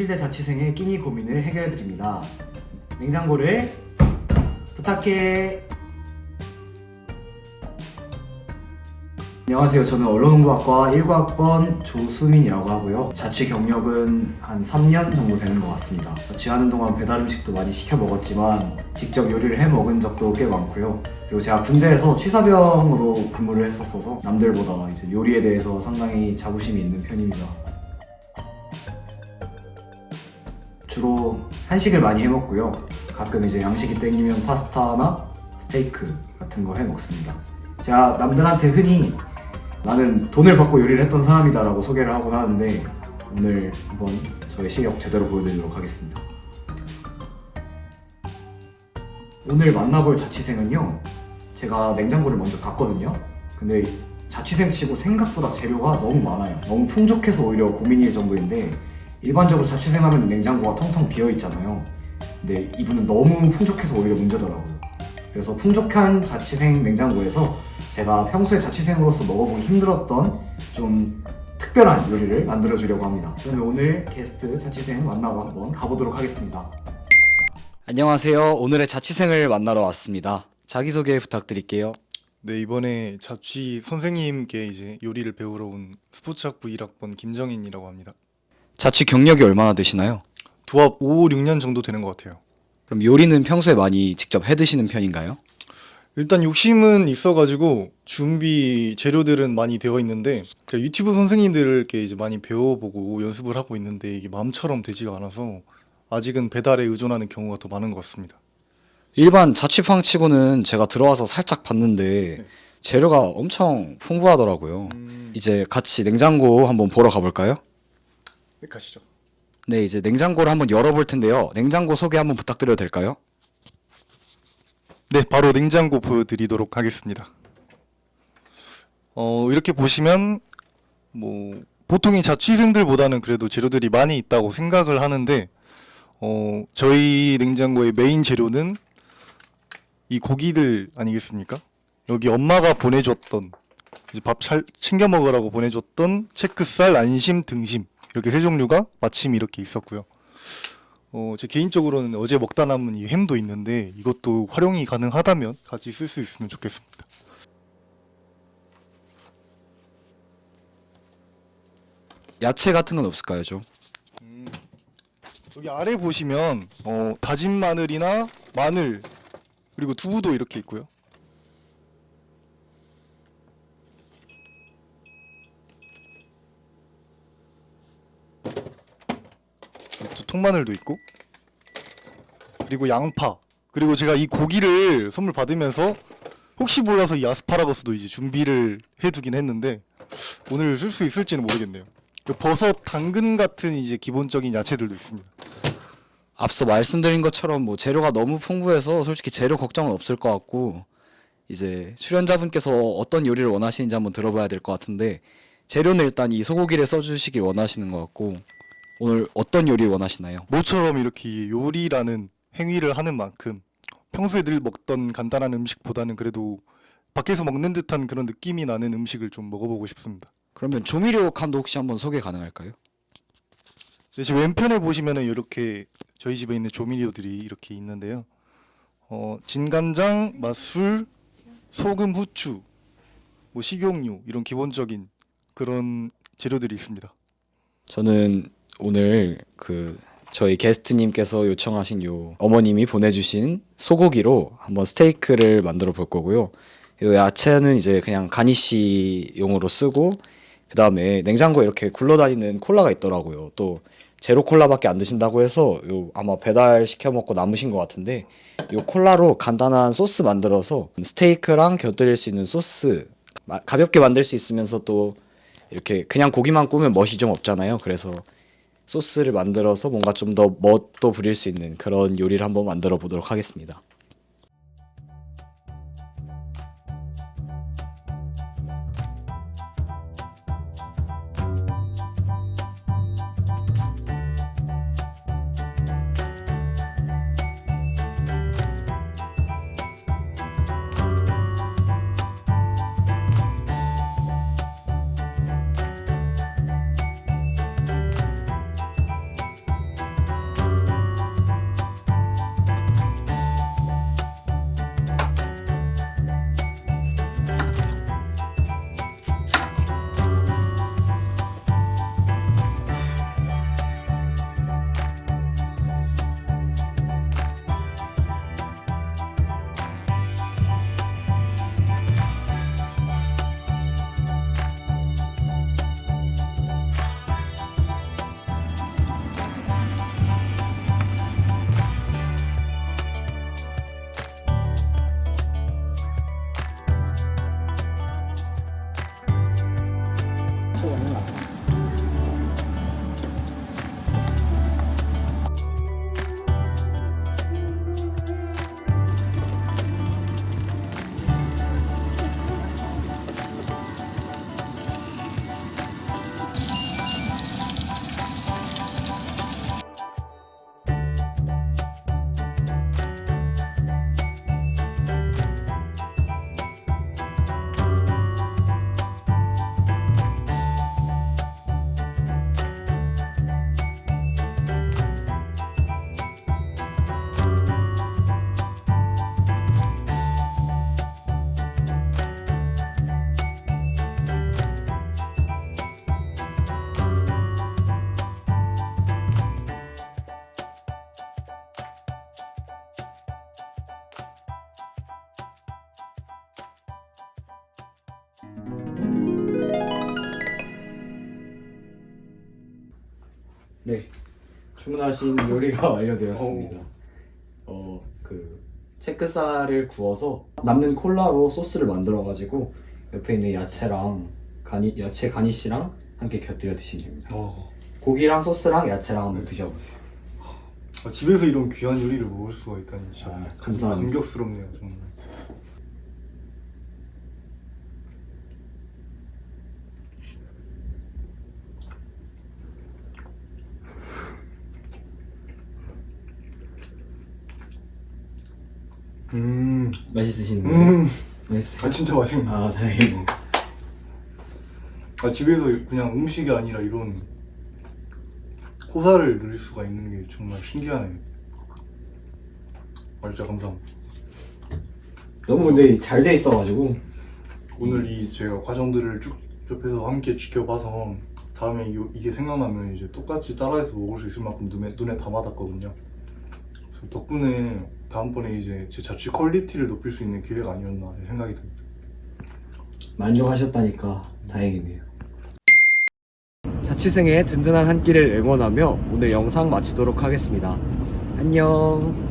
성실대 자취생의 끼니 고민을 해결해 드립니다. 냉장고를 부탁해. 안녕하세요. 저는 언론홍보학과 1과학번 조수민이라고 하고요. 자취 경력은 한 3년 정도 되는 것 같습니다. 자취하는 동안 배달 음식도 많이 시켜 먹었지만 직접 요리를 해 먹은 적도 꽤 많고요. 그리고 제가 군대에서 취사병으로 근무를 했었어서 남들보다 이제 요리에 대해서 상당히 자부심이 있는 편입니다. 주로 한식을 많이 해 먹고요. 가끔 이제 양식이 땡기면 파스타나 스테이크 같은 거 해 먹습니다. 제가 남들한테 흔히 나는 돈을 받고 요리를 했던 사람이다라고 소개를 하곤 하는데 오늘 한번 저의 실력 제대로 보여드리도록 하겠습니다. 오늘 만나볼 자취생은요. 제가 냉장고를 먼저 봤거든요. 근데 자취생 치고 생각보다 재료가 너무 많아요. 너무 풍족해서 오히려 고민일 정도인데 일반적으로 자취생 하면 냉장고가 텅텅 비어 있잖아요. 근데 이분은 너무 풍족해서 오히려 문제더라고요. 그래서 풍족한 자취생 냉장고에서 제가 평소에 자취생으로서 먹어보기 힘들었던 좀 특별한 요리를 만들어 주려고 합니다. 그러면 오늘 게스트 자취생 만나고 한번 가보도록 하겠습니다. 안녕하세요. 오늘의 자취생을 만나러 왔습니다. 자기소개 부탁드릴게요. 네 이번에 자취 선생님께 이제 요리를 배우러 온 스포츠학부 1학번 김정인이라고 합니다. 자취 경력이 얼마나 되시나요? 도합 5, 6년 정도 되는 것 같아요. 그럼 요리는 평소에 많이 직접 해 드시는 편인가요? 일단 욕심은 있어가지고 준비 재료들은 많이 되어 있는데 제가 유튜브 선생님들께 이제 많이 배워보고 연습을 하고 있는데 이게 마음처럼 되지가 않아서 아직은 배달에 의존하는 경우가 더 많은 것 같습니다. 일반 자취방 치고는 제가 들어와서 살짝 봤는데 네. 재료가 엄청 풍부하더라고요. 이제 같이 냉장고 한번 보러 가볼까요? 네, 가시죠. 네, 이제 냉장고를 한번 열어볼 텐데요. 냉장고 소개 한번 부탁드려도 될까요? 네, 바로 냉장고 보여드리도록 하겠습니다. 어, 이렇게 보시면 뭐 보통의 자취생들보다는 그래도 재료들이 많이 있다고 생각을 하는데 어, 저희 냉장고의 메인 재료는 이 고기들 아니겠습니까? 여기 엄마가 보내줬던 이제 밥잘 챙겨 먹으라고 보내줬던 체크살, 안심, 등심 이렇게 세 종류가 마침 이렇게 있었고요. 어, 제 개인적으로는 어제 먹다 남은 이 햄도 있는데 이것도 활용이 가능하다면 같이 쓸 수 있으면 좋겠습니다. 야채 같은 건 없을까요, 좀? 여기 아래 보시면 어, 다진 마늘이나 마늘 그리고 두부도 이렇게 있고요. 또 통마늘도 있고 그리고 양파 그리고 제가 이 고기를 선물 받으면서 혹시 몰라서 이 아스파라거스도 이제 준비를 해두긴 했는데 오늘 쓸 수 있을지는 모르겠네요. 그 버섯, 당근 같은 이제 기본적인 야채들도 있습니다. 앞서 말씀드린 것처럼 뭐 재료가 너무 풍부해서 솔직히 재료 걱정은 없을 것 같고 이제 출연자분께서 어떤 요리를 원하시는지 한번 들어봐야 될 것 같은데 재료는 일단 이 소고기를 써주시길 원하시는 것 같고 오늘 어떤 요리 원하시나요? 모처럼 이렇게 요리라는 행위를 하는 만큼 평소에 늘 먹던 간단한 음식보다는 그래도 밖에서 먹는 듯한 그런 느낌이 나는 음식을 좀 먹어보고 싶습니다. 그러면 조미료 칸도 혹시 한번 소개 가능할까요? 네, 지금 왼편에 보시면은 이렇게 저희 집에 있는 조미료들이 이렇게 있는데요. 어, 진간장, 맛술, 소금, 후추, 뭐 식용유 이런 기본적인 그런 재료들이 있습니다. 저는 오늘 그 저희 게스트님께서 요청하신 요 어머님이 보내주신 소고기로 한번 스테이크를 만들어 볼 거고요. 요 야채는 이제 그냥 가니쉬용으로 쓰고 그 다음에 냉장고에 이렇게 굴러다니는 콜라가 있더라고요. 또 제로 콜라밖에 안 드신다고 해서 요 아마 배달 시켜 먹고 남으신 것 같은데 요 콜라로 간단한 소스 만들어서 스테이크랑 곁들일 수 있는 소스 마- 가볍게 만들 수 있으면서 또 이렇게 그냥 고기만 구우면 멋이 좀 없잖아요. 그래서 소스를 만들어서 뭔가 좀 더 멋도 부릴 수 있는 그런 요리를 한번 만들어 보도록 하겠습니다. 네. 주문하신 요리가 완료되었습니다. 어, 그 체크살을 구워서 남는 콜라로 소스를 만들어 가지고 옆에 있는 야채랑 가니 야채 가니쉬랑 함께 곁들여 드시면 됩니다. 어. 고기랑 소스랑 야채랑 한번 드셔보세요. 아, 집에서 이런 귀한 요리를 먹을 수가 있다니 진짜 아, 감사합니다. 감격스럽네요 정말. 음, 맛있으신가요? 음, 맛있어요. 아 진짜 맛있네. 아 다행이네. 아 집에서 그냥 음식이 아니라 이런 호사를 누릴 수가 있는 게 정말 신기하네요. 아 진짜 감사합니다. 너무 근데 잘 돼 있어가지고 오늘 이 제가 과정들을 쭉 옆에서 함께 지켜봐서 다음에 이, 이게 생각나면 이제 똑같이 따라해서 먹을 수 있을 만큼 눈에, 눈에 담아뒀거든요. 그래서 덕분에 다음번에 이제 제 자취 퀄리티를 높일 수 있는 기회가 아니었나 생각이 듭니다. 만족하셨다니까 다행이네요. 자취생의 든든한 한 끼를 응원하며 오늘 영상 마치도록 하겠습니다. 안녕.